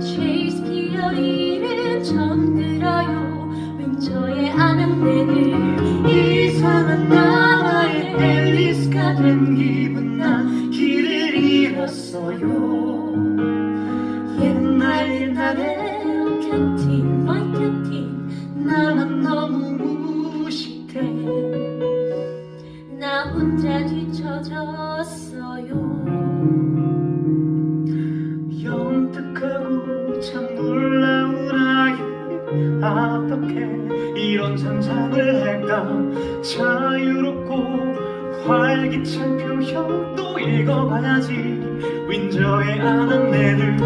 셰익스피어 이름 처음 들어요. 왼쪽에 아는 내게 어떻게 이런 상상을 할까? 자유롭고 활기찬 표현도 읽어봐야지. 윈저의 아는 애들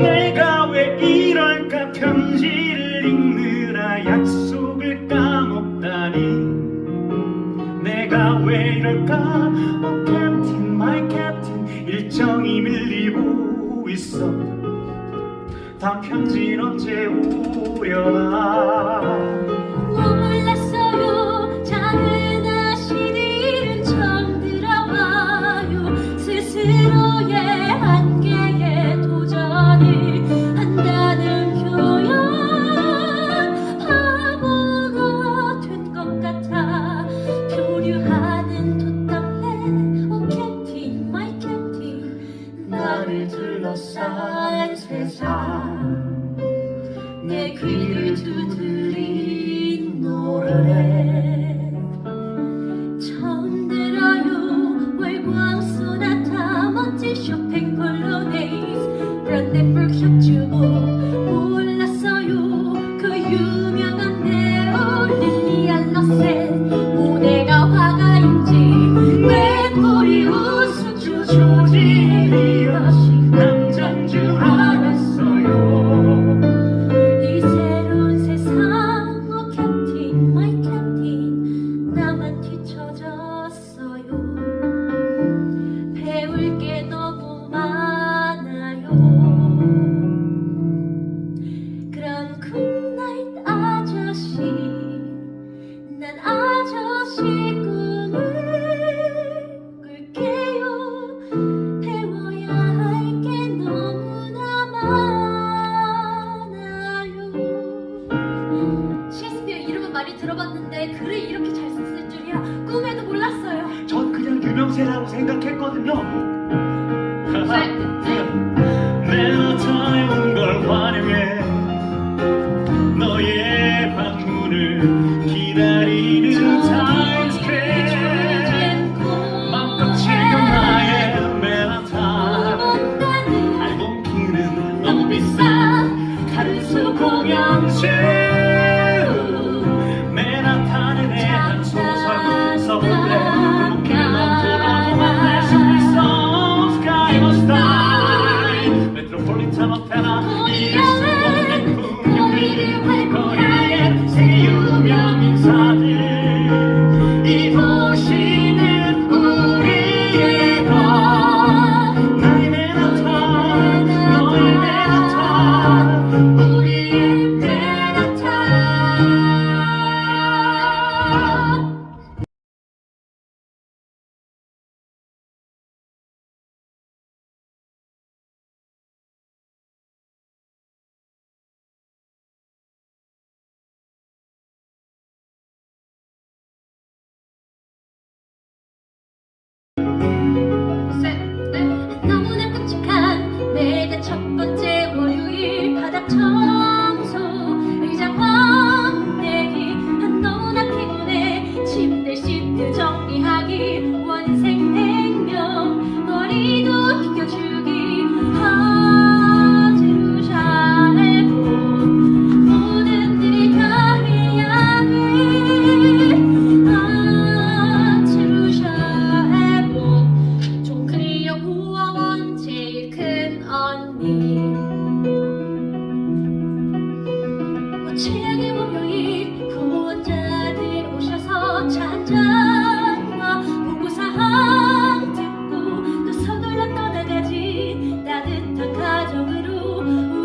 내가 왜 이럴까? 편지를 읽느라 약속을 까먹다니. 내가 왜 이럴까? oh captain my captain 일정이 밀리고 있어. 단편지는 언제 오려나? 몰랐어요. 작은 아시들은 처음 들어봐요. 스스로의 한계에 도전을 한다는 표현. 바보가 된 것 같아. 교류하는 돛담배 Oh Captain, my Captain 나를 둘러싸 time.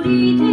sweetest.